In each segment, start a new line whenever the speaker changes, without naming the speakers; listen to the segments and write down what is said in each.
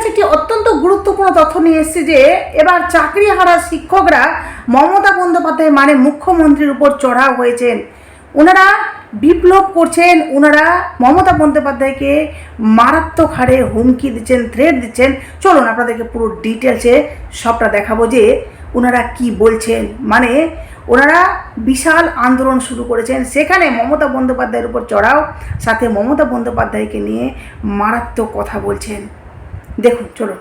কাছে একটি অত্যন্ত গুরুত্বপূর্ণ তথ্য নিয়ে এসেছে যে, এবার চাকরি হারা শিক্ষকরা মমতা বন্দ্যোপাধ্যায় মানে মুখ্যমন্ত্রীর উপর চড়াও হয়েছেন। ওনারা বিপ্লব করছেন ওনারা মমতা বন্দ্যোপাধ্যায়কে মারাত্মক হারে হুমকি দিচ্ছেন থ্রেট দিচ্ছেন। চলুন আপনাদেরকে পুরো ডিটেলসে সবটা দেখাবো যে ওনারা কি বলছেন। মানে ওনারা বিশাল আন্দোলন শুরু করেছেন, সেখানে মমতা বন্দ্যোপাধ্যায়ের উপর চড়াও, সাথে মমতা বন্দ্যোপাধ্যায়কে নিয়ে মারাত্মক কথা বলছেন। দেখুন
প্রতিদিন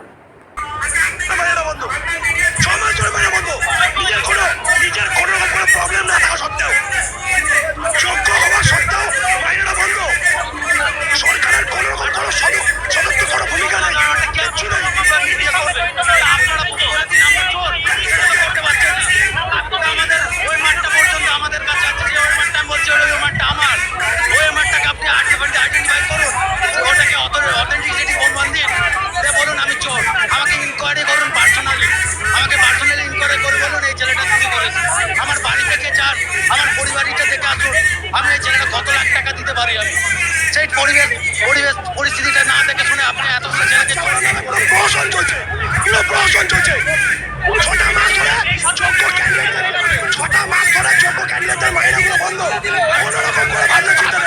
আমরা ওই মাঠটা পর্যন্ত আমাদের কাছে আছে যে ওই মাঠটা আমি বলছি ওই মাঠটা আমার। ওই মাঠটাকে আপনি আইডেন্টিফাই করুন। ওটাকে অথেন্টিসিটি প্রমাণ দিন ইনকোয়ারি করুন পার্সোনালি আমাকে পার্সোনালি ইনকোয়ারি করে বলুন, এই ছেলেটা তুমি করেছে? আমার বাড়ি থেকে চান আমার পরিবারটা দেখে আসুন। আমি এই ছেলেটা কত লাখ টাকা দিতে পারি আমি? সেই পরিবেশ পরিবেশ, পরিস্থিতিটা না দেখে শুনে আপনি এতগুলো ছেলেকে চোর নামে
পুরো প্রহসন চলছে। পুরো প্রহসন চলছে। ছটা মাস ধরে যোগ্য ক্যান্ডিডেট ছটা মাস ধরে যোগ্য ক্যান্ডিডেটদের মাইনেগুলো বন্ধ। কোনো রকম করে ভাবনা চিন্তা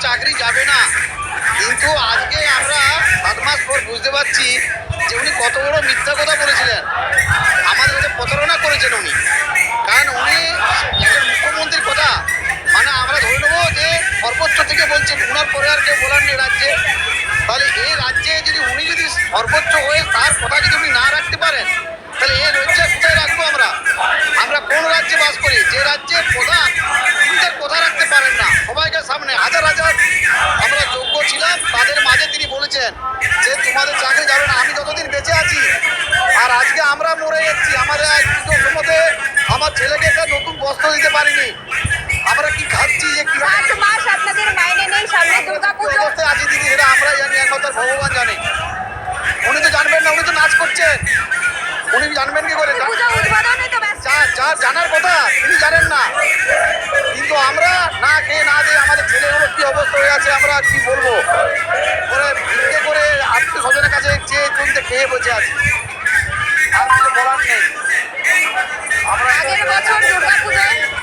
চাকরি যাবে না। কিন্তু আজকে আমরা সাত মাস পর বুঝতে পারছি যে উনি কত বড় মিথ্যা কথা বলেছিলেন। আমাদের কাছে প্রতারণা করেছেন উনি। কারণ উনি একজন মুখ্যমন্ত্রীর কথা। মানে আমরা ধরে নেব যে সর্বোচ্চ থেকে বলছেন, উনার পরে আর কেউ বলার নেই রাজ্যে। তাহলে এই রাজ্যে যদি উনি যদি সর্বোচ্চ হয়ে তার কথা যদি উনি না রাখতে পারেন, তাহলে এই লজ্জা কোথায় রাখব আমরা? আমরা কোন রাজ্যে বাস করি? যে রাজ্যে প্রধান মাঝে যে তোমাদের চাকরি যাবে না আমি যতদিন বেঁচে আছি আর আজকে আমরা মরে যাচ্ছি আমাদের মধ্যে আমার ছেলেকে একটা নতুন বস্ত্র দিতে পারিনি। আমরা কি খাচ্ছি যে কি
আট মাস আপনাদের মাইনে নেই সামনে দুর্গা পুজো।
অবস্থায় আছি দিদি সেটা আমরাই জানি একমাত্র ভগবান জানে। উনি তো জানবেন না উনি তো নাচ করছেন উনি জানবেন কি করে? জানার কথা তিনি জানেন না। কিন্তু আমরা না খেয়ে না দিয়ে আমাদের ছেলেগুলো কি অবস্থা হয়ে আছে আমরা কি বলব? চেয়ে বসে আছি? আর কিছু বলার নেই।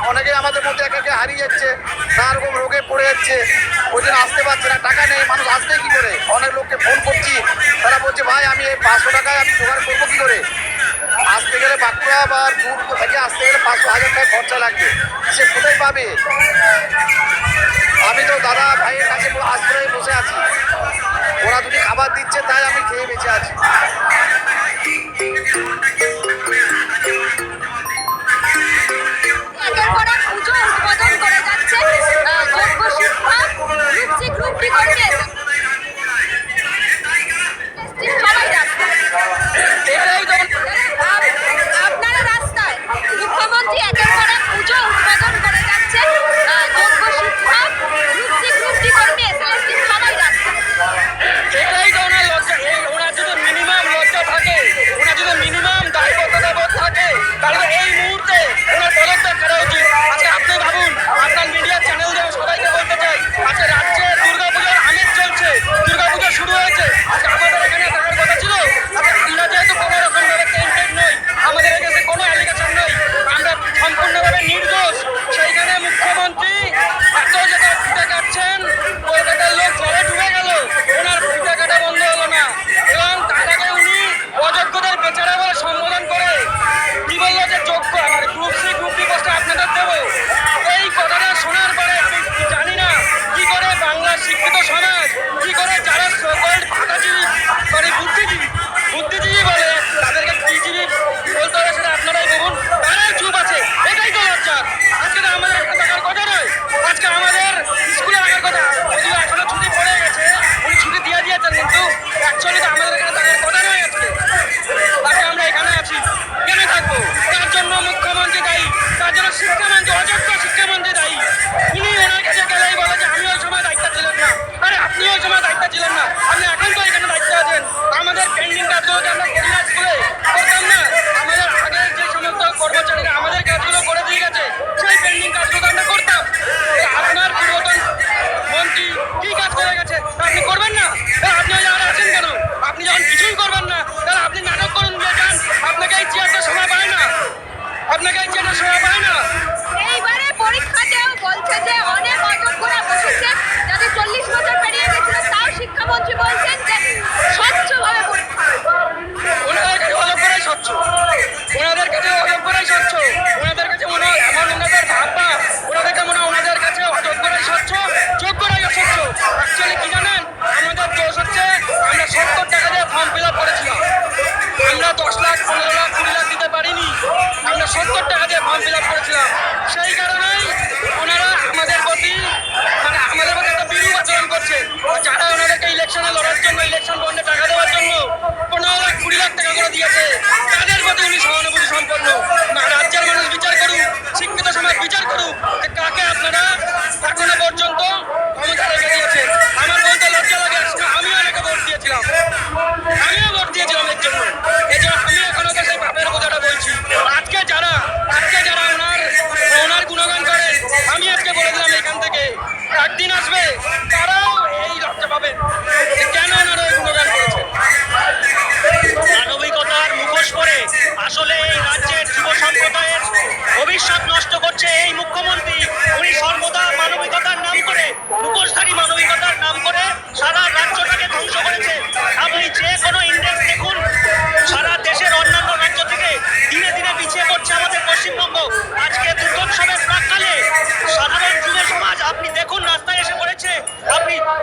অনেকে আমাদের মধ্যে একে হারিয়ে যাচ্ছে নানা রকম রোগে পড়ে যাচ্ছে ওই জন্য আসতে পারছে না টাকা নেই মানুষ আসবে কি করে? অনেক লোককে ফোন করছি তারা বলছে ভাই আমি এই পাঁচশো টাকায় আমি জোগাড় করব কি করে? আসতে গেলে বাঁকুড়া বা দূর থেকে আসতে গেলে পাঁচশো হাজার টাকা খরচা লাগবে সে কোথায় পাবে? আমি তো দাদা ভাইয়ের কাছে আশ্রয়ে বসে আছি। ওরা দুটি খাবার দিচ্ছে তাই আমি খেয়ে বেঁচে আছি।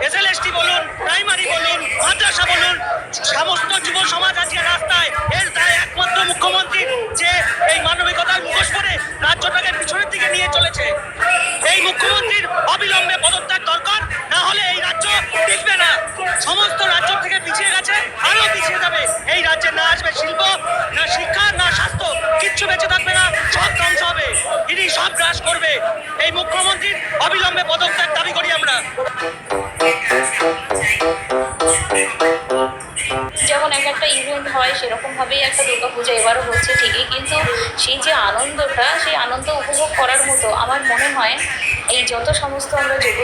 এসএলএসটি বলুন প্রাইমারি বলুন, মাদ্রাসা বলুন, সমস্ত যুব সমাজ আজকে রাস্তায়, এর দায় একমাত্র মুখ্যমন্ত্রী যে এই মানবিকতার মুখোশ করে রাজ্যটাকে পিছনের দিকে নিয়ে চলেছে। এই মুখ্যমন্ত্রীর অবিলম্বে পদত্যাগ দরকার, না হলে এই রাজ্য টিকবে না।
সমস্ত রাজ্য থেকে পিছিয়ে
গেছে, আরও পিছিয়ে যাবে। এই রাজ্যে না আসবে শিল্প, না শিক্ষা, না স্বাস্থ্য, কিচ্ছু বেঁচে থাকবে না, সব ধ্বংস হবে। ইনি সব গ্রাস করবে। এই মুখ্যমন্ত্রীর অবিলম্বে পদত্যাগ দাবি মতো আমার মনে হয় এই যত সমস্ত আমরা যোগ্য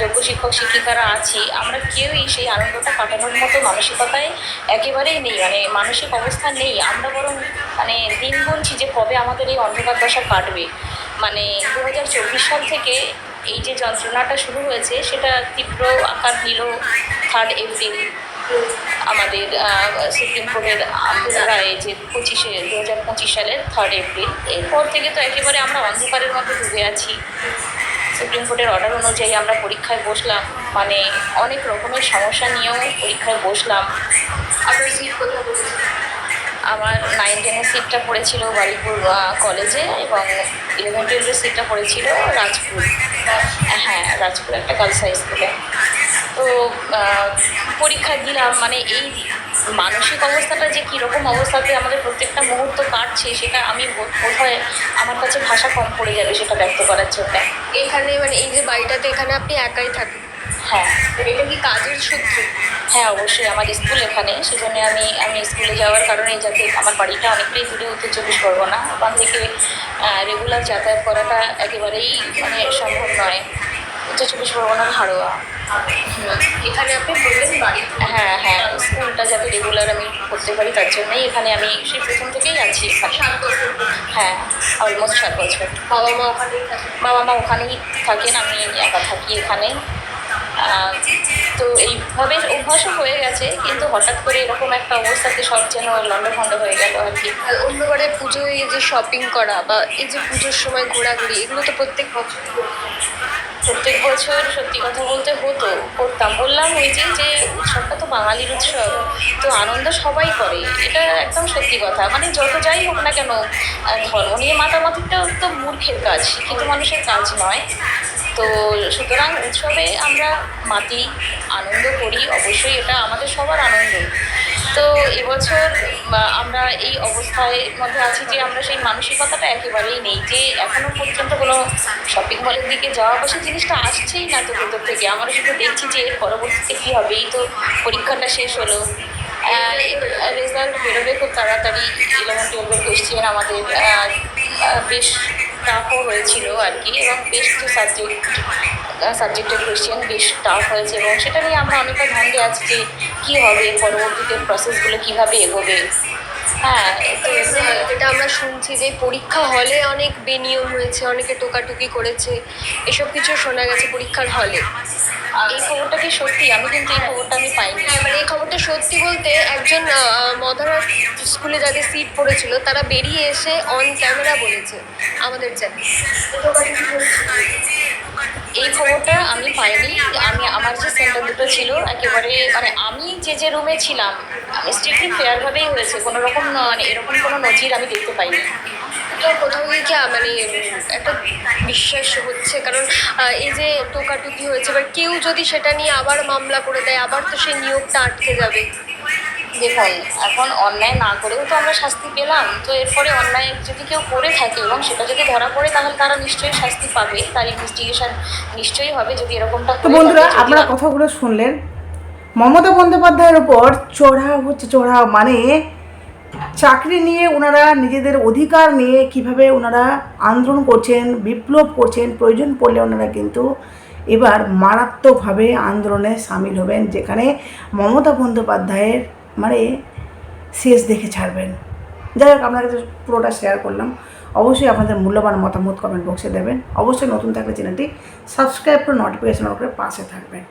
যোগ্য শিক্ষক, শিক্ষিকারা আছি, আমরা কেউই সেই আনন্দটা কাটানোর মতো মানসিকতায় একেবারেই নেই মানে মানসিক অবস্থা নেই। আমরা বরং মানে দিন গুনছি যে কবে আমাদের এই অন্ধকার দশা কাটবে। মানে দু হাজার চব্বিশ সাল থেকে এই যে যন্ত্রণাটা শুরু হয়েছে, সেটা তীব্র আকার নিল থার্ড এপ্রিল আমাদের সুপ্রিম কোর্টের রায়ে যে পঁচিশে দু হাজার পঁচিশ সালের থার্ড এপ্রিল এরপর থেকে তো একেবারে আমরা অন্ধকারের মধ্যে ডুবে আছি। সুপ্রিম কোর্টের অর্ডার অনুযায়ী আমরা পরীক্ষায় বসলাম মানে অনেক রকমের সমস্যা নিয়েও পরীক্ষায় বসলাম। আপনার সিট কোথায় আমার নাইন টেনের সিটটা পড়েছিল বারিপুর কলেজে এবং ইলেভেন টুয়েলভের সিটটা পড়েছিল রাজপুর। হ্যাঁ রাজপুর একটা গার্লস হাই স্কুলে তো পরীক্ষা দিলাম মানে এই মানসিক অবস্থাটা যে কীরকম অবস্থাতে আমাদের প্রত্যেকটা মুহূর্ত কাটছে, সেটা আমি বোধ বোধ হয় আমার কাছে ভাষা কম পড়ে যাবে সেটা ব্যক্ত করার জন্য।
এখানে মানে এই যে বাড়িটাতে এখানে আপনি একাই থাকেন
হ্যাঁ।
এটা কি কাজের সূত্রে?
হ্যাঁ অবশ্যই। আমার স্কুল এখানে সেজন্য আমি আমি স্কুলে যাওয়ার কারণে যাতে আমার বাড়িটা অনেকটাই দূরে উত্তর চব্বিশ পরগনা ওখান থেকে রেগুলার যাতায়াত করাটা একেবারেই মানে সম্ভব নয়। উত্তর চব্বিশ পরগনার হাড়োয়া
এখানে আপনি বললেন বাড়ি
হ্যাঁ হ্যাঁ। স্কুলটা যাতে রেগুলার আমি করতে পারি তার জন্যই এখানে আমি সেই প্রথম থেকেই আছি এখানে। হ্যাঁ অলমোস্ট সাত বছর।
বাবা মা ওখানেই
বাবা মা ওখানেই থাকেন আমি একা থাকি এখানে। তো এইভাবে অভ্যাসও হয়ে গেছে কিন্তু হঠাৎ করে এরকম একটা অবস্থাতে সব যেন লন্ডভন্ড হয়ে গেল আর কি।
আর অন্যবারে পুজোয় এই যে শপিং করা বা এই যে পুজোর সময় ঘোরাঘুরি এগুলো তো প্রত্যেক বছর?
প্রত্যেক বছর সত্যি কথা বলতে হতো করতাম। বললাম ওই যে যে উৎসবটা তো বাঙালির উৎসব তো আনন্দ সবাই করে এটা একদম সত্যি কথা। মানে যত যাই হোক না কেন ধর্ম নিয়ে মাতামাতিটাও তো মূর্খের কাজ শিক্ষিত মানুষের কাজ নয়। তো সুতরাং উৎসবে আমরা মাতি আনন্দ করি, অবশ্যই এটা আমাদের সবার আনন্দ। তো এবছর আমরা এই অবস্থায় মধ্যে আছি যে আমরা সেই মানসিকতাটা একেবারেই নেই, যে এখনও পর্যন্ত কোনো শপিং মলের দিকে যাওয়া বসে জিনিসটা আসছেই না তো ভেতর থেকে। আমরা শুধু দেখছি যে এর পরবর্তীতে কী হবে, এই তো পরীক্ষাটা শেষ হলো। রেজাল্ট বেরোবে খুব তাড়াতাড়ি। ইলেভেন টুয়েলভের কোয়েশ্চেন আমাদের বেশ টাফও হয়েছিল আর কি, এবং বেশ কিছু সাবজেক্ট সাবজেক্টের কোয়েশ্চেন বেশ টাফ হয়েছে, এবং সেটা নিয়ে আমরা অনেকটা ধ্যান আছি যে কী হবে পরবর্তীতে প্রসেসগুলো কীভাবে এগোবে। হ্যাঁ তো
যেটা আমরা শুনছি যে পরীক্ষা হলে অনেক বেনিয়ম হয়েছে, অনেকে টোকাটুকি করেছে, এসব কিছু শোনা গেছে পরীক্ষার হলে।
এই খবরটা কি সত্যি? আমি কিন্তু এই খবরটা আমি পাইনি।
মানে এই খবরটা সত্যি বলতে একজন মদারা স্কুলে যাদের সিট পড়েছিল, তারা বেরিয়ে এসে অন ক্যামেরা বলেছে আমাদের চ্যানেল
এই খবরটা আমি পাইনি। আমি, আমার যে সেন্টার দুটো ছিল, একেবারে মানে আমি যে যে রুমে ছিলাম স্ট্রিক্টলি ফেয়ারভাবেই হয়েছে। কোনো রকম মানে এরকম কোনো নজির আমি দেখতে পাইনি।
তো কোথাও গিয়ে কি মানে একটা বিশ্বাস হচ্ছে? কারণ এই যে টোকাটুকি হয়েছে, এবার কেউ যদি সেটা নিয়ে আবার মামলা করে দেয়, আবার তো সেই নিয়োগটা আটকে যাবে।
দেখুন এখন অন্যায় না করেও তো আমরা শাস্তি পেলাম। তো এরপরে অন্যায় যদি কেউ করে থাকে এবং সেটা যদি ধরা পড়ে তাহলে তারা নিশ্চয়ই শাস্তি পাবে। তার ইনভেস্টিগেশন নিশ্চয়ই হবে যদি এরকমটা
তো বন্ধুরা আপনারা কথাগুলো শুনলেন। মমতা বন্দ্যোপাধ্যায়ের উপর চড়াও হচ্ছে চড়াও মানে চাকরি নিয়ে ওনারা নিজেদের অধিকার নিয়ে কীভাবে ওনারা আন্দোলন করছেন বিপ্লব করছেন প্রয়োজন পড়লে ওনারা কিন্তু এবার মারাত্মকভাবে আন্দোলনে সামিল হবেন যেখানে মমতা বন্দ্যোপাধ্যায়ের মানে শেষ দেখে ছাড়বেন। যাই হোক, আপনার কাছে পুরোটা শেয়ার করলাম। অবশ্যই আপনাদের মূল্যবান মতামত কমেন্ট বক্সে দেবেন। অবশ্যই নতুন থাকলে চ্যানেলটি সাবস্ক্রাইব করে নোটিফিকেশন করে পাশে থাকবেন।